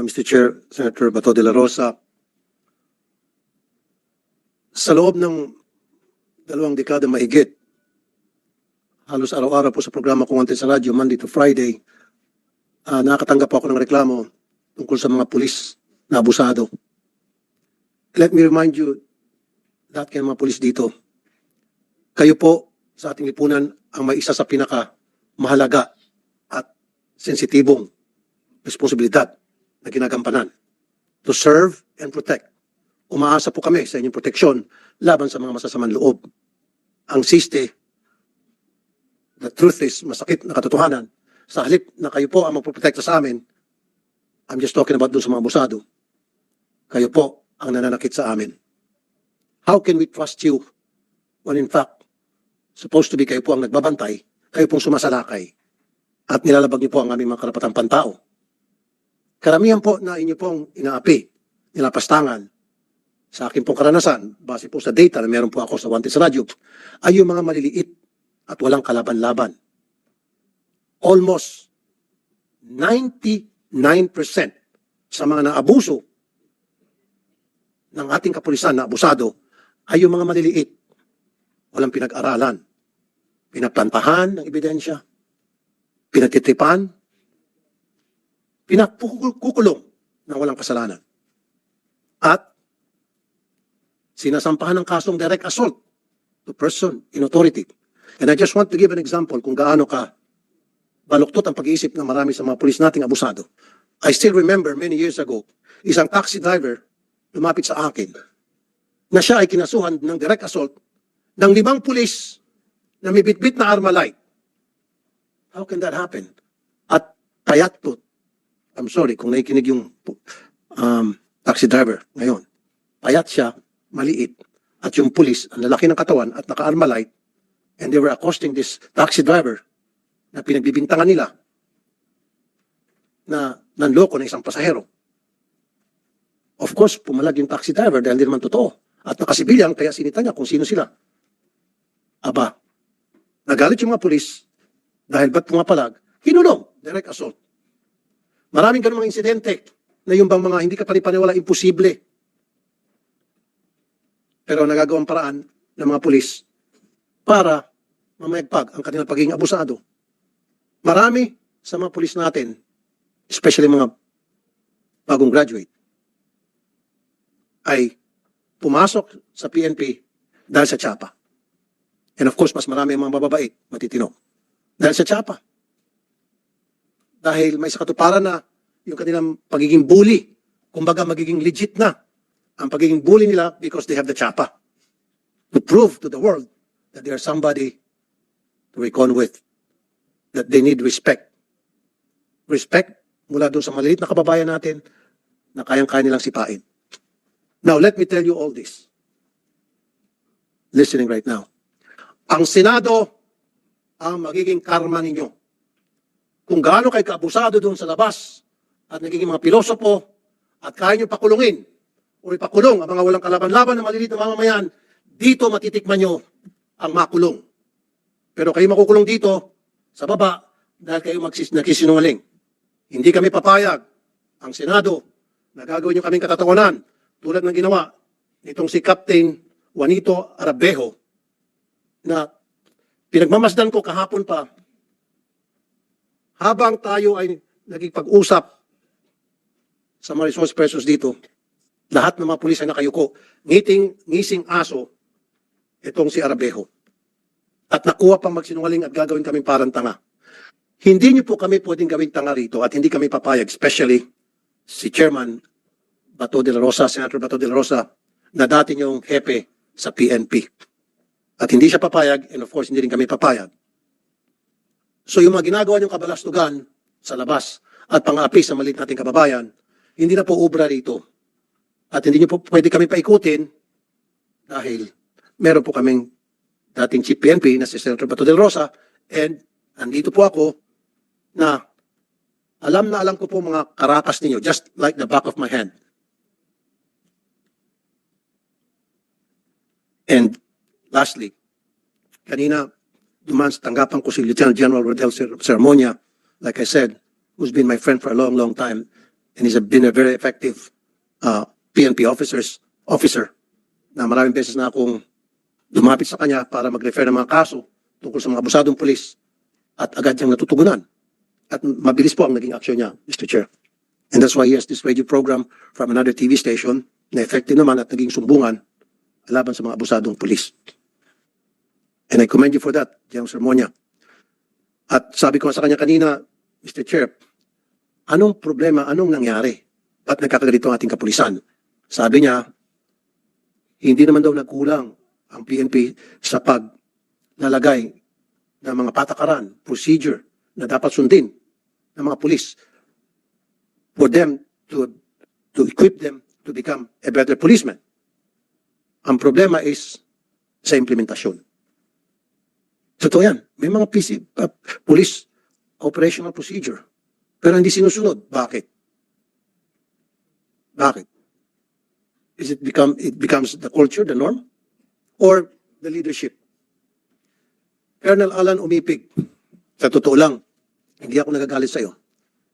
uh, Mr. Chair, Senator Bato de la Rosa. Sa loob ng dalawang dekada mahigit, halos araw-araw po sa programa kong Antes sa radyo, Monday to Friday, nakakatanggap po ako ng reklamo tungkol sa mga pulis na abusado. Let me remind you, lahat kayo mga pulis dito, kayo po sa ating lipunan ang may isa sa pinaka mahalaga at sensitibong responsibilidad na ginagampanan to serve and protect. Umaasa po kami sa inyong proteksyon laban sa mga masasamang loob. Ang siste, the truth is, masakit na katotohanan, sa halip na kayo po ang magpoprotekta sa amin, I'm just talking about doon sa mga abusado, kayo po ang nananakit sa amin. How can we trust you when in fact, supposed to be kayo po ang nagbabantay, kayo pong sumasalakay, at nilalabag niyo po ang aming mga karapatang pantao. Karamihan po na inyo pong inaapi, nilapastangan, sa akin pong karanasan, base po sa data na meron po ako sa Wanted sa Radio, ay yung mga maliliit at walang kalaban-laban. Almost 99% sa mga naabuso ng ating kapulisan na abusado ay yung mga maliliit. Walang pinag-aralan. Pinaplantahan ng ebidensya. Pinagtitipan. Pinakukulong ng walang kasalanan. At sinasampahan ng kasong direct assault to person in authority. And I just want to give an example kung gaano ka baluktot ang pag-iisip ng marami sa mga pulis nating abusado. I still remember many years ago, isang taxi driver lumapit sa akin na siya ay kinasuhan ng direct assault ng limang pulis na may bitbit na armalite. How can that happen? At payat. I'm sorry kung nakikinig yung um, taxi driver ngayon. Payat siya, maliit. At yung pulis, ang lalaki ng katawan at naka-armalite, and they were accosting this taxi driver na pinagbibintangan nila na nanloko ng isang pasahero. Of course, pumalag yung taxi driver dahil hindi naman totoo. At nakasibilyang kaya sinita niya kung sino sila. Aba, nagalit yung mga pulis dahil ba't pumapalag? Kinulong, direct assault. Maraming ganun mga insidente na yung bang mga hindi ka panipaniwala imposible. Pero nagagawang paraan ng mga pulis para mamayagpag ang kanilang pagiging abusado. Marami sa mga pulis natin, especially mga bagong graduate, ay pumasok sa PNP dahil sa tsapa. And of course, mas marami ang mga mababait, matitino. Dahil sa tsapa. Dahil may sa katuparan na yung kanilang pagiging bully, kumbaga magiging legit na ang pagiging bully nila because they have the tsapa. To prove to the world that they are somebody to reckon with. That they need respect. Respect mula doon sa maliit na kababayan natin na kayang-kaya nilang sipain. Now, let me tell you all this. Listening right now. Ang Senado ang magiging karma ninyo. Kung gaano kay kaabusado doon sa labas at nagiging mga pilosopo at kaya nyo pakulungin o ipakulong ang mga walang kalaban-laban na maliliit na mamamayan, dito matitikman nyo ang makulong. Pero kayo makukulong dito sa baba dahil kayo magsis nagsisinungaling. Hindi kami papayag ang Senado na gagawin nyo kaming katatawanan tulad ng ginawa nitong si Captain Juanito Arabejo na pinagmamasdan ko kahapon pa habang tayo ay nagipag-usap sa mga resource persons dito, lahat ng mga pulis ay nakayuko, ngiting, ngising aso, itong si Arabejo. At nakuha pang magsinungaling at gagawin kaming parang tanga. Hindi niyo po kami pwedeng gawing tanga rito at hindi kami papayag, especially si Chairman Bato de la Rosa, Senator Bato de la Rosa, na dati niyong hepe sa PNP. At hindi siya papayag, and of course, hindi rin kami papayag. So yung mga ginagawa niyong kabalastugan sa labas at pang-api sa maliit nating kababayan, hindi na po ubra rito. At hindi niyo po pwede kami paikutin dahil meron po kaming dating chief PNP na si Senator Bato del Rosa and andito po ako na alam na alam ko po mga karakas ninyo just like the back of my hand. And lastly, kanina sa tanggapan ko si Lieutenant General Rodel Cermonia, like I said, who's been my friend for a long, long time. and he's been a very effective uh, PNP officers, officer na maraming beses na akong lumapit sa kanya para mag-refer ng mga kaso tungkol sa mga abusadong pulis at agad niyang natutugunan. At mabilis po ang naging aksyon niya, Mr. Chair. And that's why he has this radio program from another TV station na effective naman at naging sumbungan laban sa mga abusadong pulis. And I commend you for that, General Sermonia. At sabi ko sa kanya kanina, Mr. Chair, anong problema, anong nangyari? Ba't nagkakaganito ang ating kapulisan? Sabi niya, hindi naman daw nagkulang ang PNP sa paglalagay ng mga patakaran, procedure na dapat sundin ng mga pulis for them to to equip them to become a better policeman. Ang problema is sa implementasyon. Totoo yan. May mga PC, uh, police operational procedure. Pero hindi sinusunod. Bakit? Bakit? Is it become it becomes the culture, the norm? Or the leadership? Colonel Alan Umipig, sa totoo lang, hindi ako nagagalit sa'yo.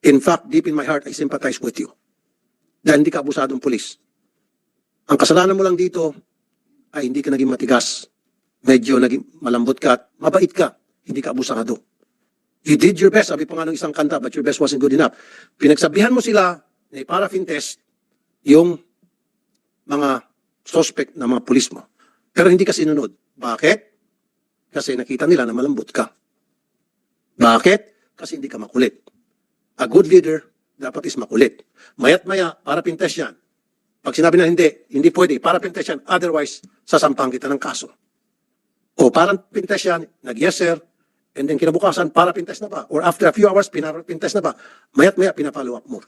In fact, deep in my heart, I sympathize with you. Dahil hindi ka abusadong pulis. Ang kasalanan mo lang dito ay hindi ka naging matigas. Medyo naging malambot ka at mabait ka. Hindi ka abusado. You did your best. Sabi pa nga ng isang kanta, but your best wasn't good enough. Pinagsabihan mo sila na paraffin test yung mga suspect na mga pulis mo. Pero hindi ka sinunod. Bakit? Kasi nakita nila na malambot ka. Bakit? Kasi hindi ka makulit. A good leader dapat is makulit. Mayat maya, para pintes yan. Pag sinabi na hindi, hindi pwede, para pintes yan. Otherwise, sasampang kita ng kaso. O parang pintes yan, nag-yes sir, and then kinabukasan, para pintes na ba? Or after a few hours, pinapintes na ba? Mayat maya, pinapollow up mo.